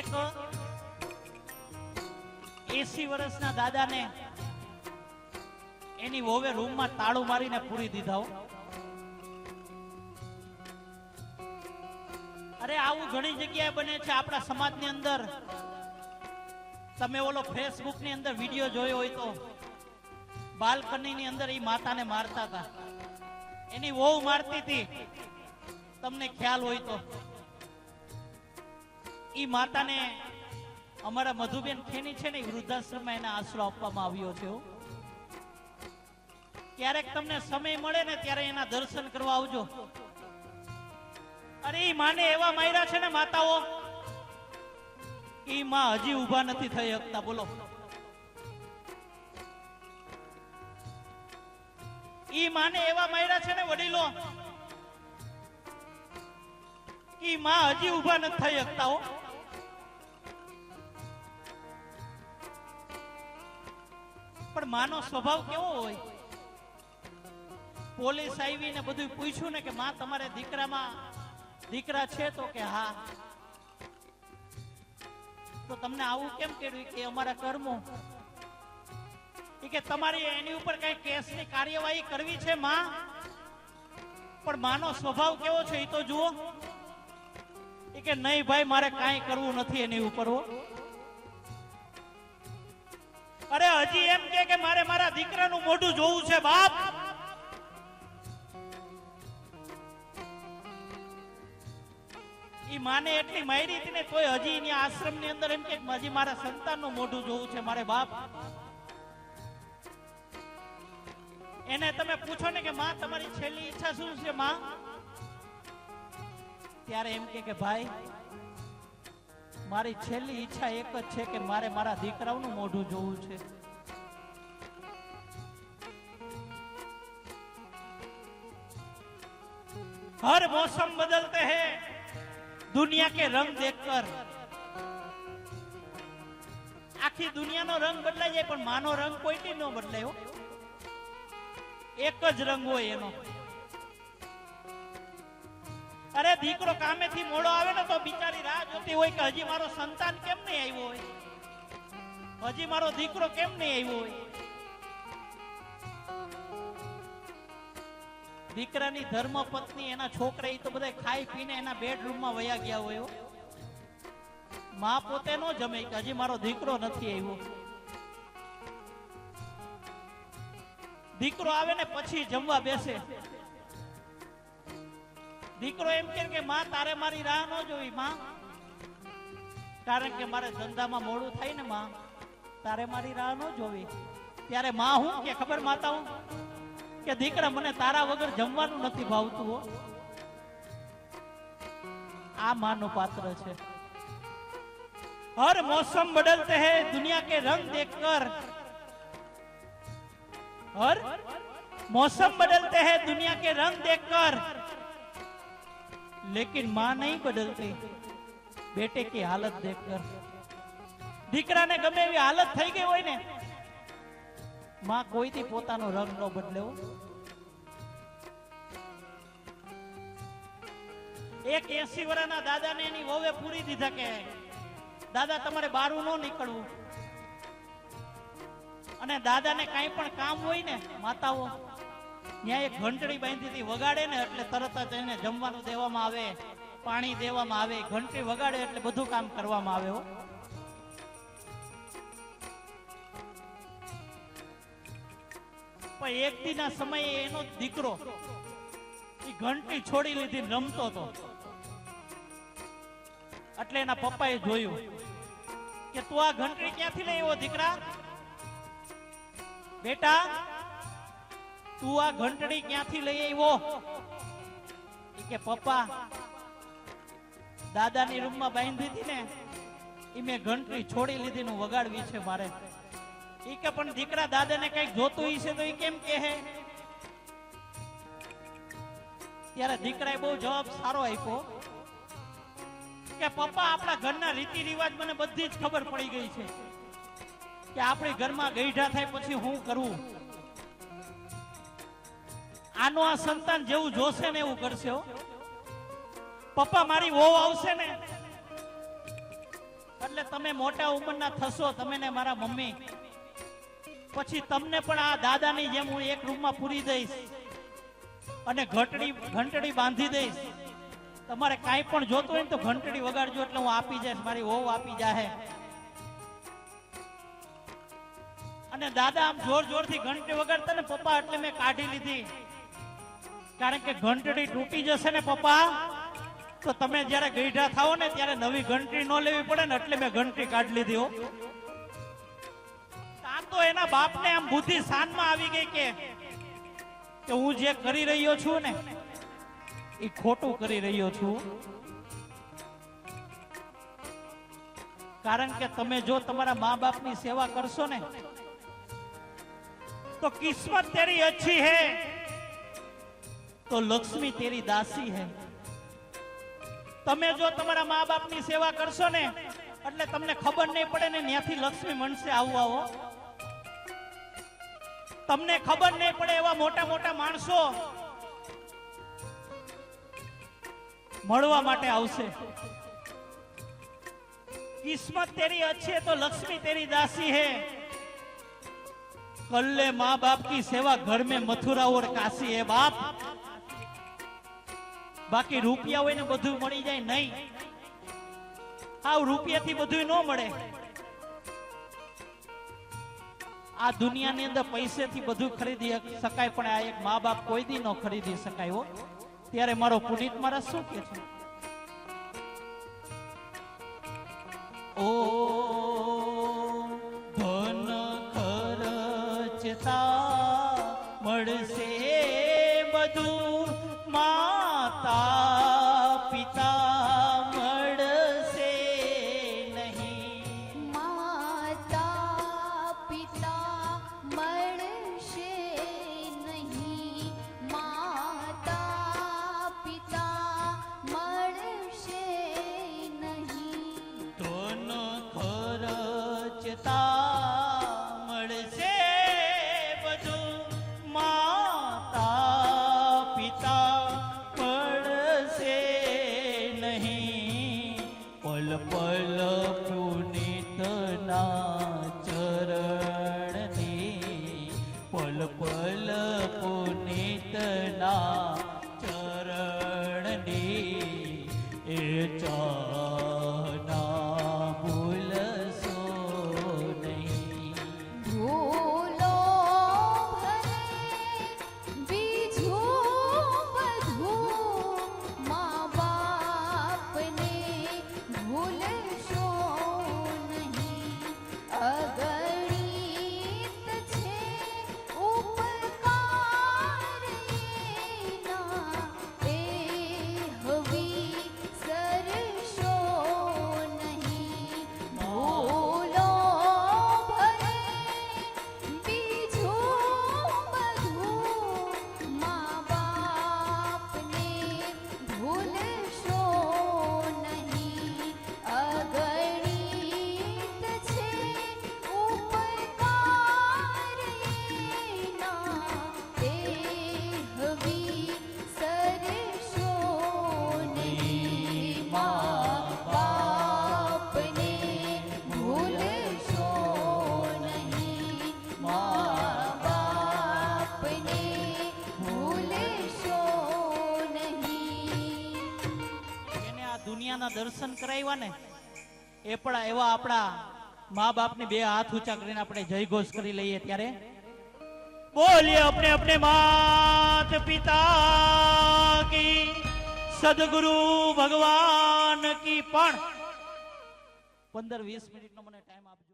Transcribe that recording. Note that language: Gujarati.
એક એસી વર્ષના દાદાને એની વોવે રૂમમાં તાળું મારીને પૂરી દીધા અરે આવું ઘણી જગ્યાએ બને છે આપણા સમાજની અંદર. તમે ઓલો ફેસબુકની અંદર વીડિયો જોયો હોય તો બાલ્કની ની અંદર એ માતાને મારતા હતા. એની વહુ મારતી હતી. તમને ખ્યાલ હોય તો. ઈ માતાને અમારા મધુબેન ખેની છે ને વૃદ્ધાશ્રમમાં એને આશરો આપવામાં આવ્યો છે ક્યારેક તમને સમય મળે ને ત્યારે એના દર્શન કરવા આવજો. અરે ઈ માને એવા માયરા છે ને માતાઓ, ઈ માં હજી ઊભા નથી થઈ શકતા, બોલો. ઈ માને એવા માયરા છે ને વડીલો ઈ માં હજી ઊભા નથી થઈ શકતા હો. પણ માનો સ્વભાવ કેવો હોય? પોલીસ આવી ને બધું પૂછ્યું ને કે માં તમારે દીકરામાં દીકરા છે તો કે હા. તો તમને આવું કેમ કર્યું કે અમારા કર્મો? કે તમારી એની ઉપર કઈ કેસની કાર્યવાહી કરવી છે, માં? પણ માનો સ્વભાવ કેવો છે એ તો જુઓ. કે નહીં ભાઈ, મારે કાંઈ કરવું નથી એની ઉપર અરે હજી એમ કે કે મારે મારા દીકરાનું મોઢું જોવું છે, બાપ. ઈ માને એટલી મારી હતી ને તોય હજી એની આશ્રમની અંદર એમ કે હજી મારા સંતાનનું મોઢું જોવું છે મારે બાપ. એને તમે પૂછો ને કે માં, તમારી છેલ્લી ઈચ્છા શું છે, માં? ત્યારે એમ કે ભાઈ, મારી છેલ્લી ઈચ્છા એક જ છે કે મારે મારા દીકરાઓનું મોઢું જોવું છે. હર મોસમ બદલતે હે, દુનિયા કે રંગ દેખ કર આખી દુનિયાનો રંગ બદલાઈ જાય, પણ માનો રંગ કોઈ ન બદલાયો એક જ રંગ હોય એનો. અરે દીકરો કામેથી મોડો આવે ને તો બિચારી રાહ જોતી હોય કે હજી મારો સંતાન કેમ નહીં આવ્યો હોય? હજી મારો દીકરો કેમ નહીં આવ્યો હોય? દીકરાની ધર્મ પત્ની એના છોકરા તો બધા ખાઈ પીને એના બેડરૂમમાં વયા ગયા હોયમાં પોતે નો જમે કે હજી મારો દીકરો નથી આવ્યો. દીકરો આવે ને પછી જમવા બેસે. દીકરો એમ કે માં, તારે મારી રાહ ન જોવી, માં. કારણ કે મારે ધંધામાં મોડું થાય ને, માં. તારે મારી રાહ ન જોવી. ત્યારે માં હું કે, ખબર માતા હું, કે દીકરા મને તારા વગર જમવાનું નથી ભાવતું, હો. આ માનું પાત્ર છે. હર મોસમ બદલતે હે, દુનિયા કે રંગ દેખ કર હર મોસમ બદલતે હે, દુનિયા કે રંગ દેખ કર लेकिन मां नहीं बदलती बेटे की हालत देखकर દીકરાને ગમે એવી હાલત થઈ ગઈ હોય ને માં કોઈથી પોતાનો રંગ ન બદલે હો. એક એસી વર્ષના દાદાને એની વહુએ પૂરી દીધા કે દાદા તમારે બારું ન નીકળવું અને દાદાને કાંઈ પણ કામ હોય ને માતાઓ ત્યાં એક ઘંટડી બાંધી વગાડે ને એટલે તરત જ એને જમવાનું દેવામાં આવે, પાણી દેવામાં આવે, ઘંટડી વગાડે એટલે બધું કામ કરવામાં આવે હો. પણ એક સમયે એનો દીકરો એ ઘંટી છોડી લીધી રમતો હતો. એટલે એના પપ્પાએ જોયું કે તું આ ઘંટડી ક્યાંથી લઈ એવો દીકરા? બેટા તું આ ઘંટડી ક્યાંથી લઈ આવ્યો? કે, પપ્પા, દાદાની રૂમમાં બાંધી હતી ને એ મેં ઘંટડી છોડી લીધી નું વગાડવી છે મારે. એ કે, પણ દીકરા દાદાને કંઈક જોતું હશે તો એ કેમ કહે? ત્યારે દીકરાએ બહુ જવાબ સારો આપ્યો. કે, પપ્પા, આપણા ઘરના રીતિ રિવાજ મને બધી જ ખબર પડી ગઈ છે કે આપણી ઘરમાં ગઈઢા થાય પછી હું કરવું આનો આ સંતાન જેવું જોશે ને એવું કરશે. પપ્પા, મારી વહુ આવશે ને? એટલે તમે મોટા ઉંમરના થશો, તમે ને મારા મમ્મી. પછી તમને પણ આ દાદાની જેમ હું એક રૂમમાં પૂરી દઈશ અને ઘંટડી ઘંટડી બાંધી દઈશ. તમારે કાંઈ પણ જોતું હોય ને તો ઘંટડી વગાડજો એટલે હું આપી જઈશ, મારી વહુ આપી જાહે. અને દાદા આમ જોર જોરથી ઘંટડી વગાડતા ને પપ્પા એટલે મેં કાઢી લીધી. કારણ કે ઘંટડી તૂટી જશે ને પપ્પા, તો તમે જ્યારે ગઈઢા થાઓ ને ત્યારે નવી ઘંટડી ન લેવી પડે ને એટલે મેં ઘંટડી કાઢી લીધી હો. તો એના બાપને આમ બુદ્ધિ શાનમાં આવી ગઈ કે હું જે કરી રહ્યો છું ને, એ ખોટું કરી રહ્યો છું. કારણ કે તમે જો તમારા મા બાપની સેવા કરશો ને, તો કિસ્મત તેરી અચ્છી હૈ. તો લક્ષ્મી તેરી દાસી હે. તમે જો તમારા મા બાપની સેવા કરશો ને, એટલે તમને ખબર નહીં પડે ને ત્યાંથી લક્ષ્મી મનસે આવું આવો. તમને ખબર નહીં પડે એવા મોટા મોટા માણસો મળવા માટે આવશે. કિસ્મત તેરી અચ્છે તો લક્ષ્મી તેરી દાસી હે. કલ્લે મા બાપ કી સેવા ઘર મે મથુરા ઓર કાશી હે બાપ. બાકી રૂપિયા હોય ને બધું મળી જાય નહીં. આવ રૂપિયાથી બધું ન મળે. આ દુનિયાની અંદર પૈસેથી બધું ખરીદી શકાય, પણ આ એક મા બાપ કોઈ દી ન ખરીદી શકાય ત્યારે મારો પુનિત મારા શું કે છે? ઓ ધન ખર્ચતા મળશે દર્શન કરાવ્યા ને, એ પણ એવા આપણા મા બાપને બે હાથ ઊંચા કરીને આપણે જય ઘોષ કરી લઈએ ત્યારે. બોલીએ આપણે આપણે માત પિતા કી, સદગુરુ ભગવાન કી પણ. પંદર વીસ મિનિટ નો મને ટાઈમ આપજો.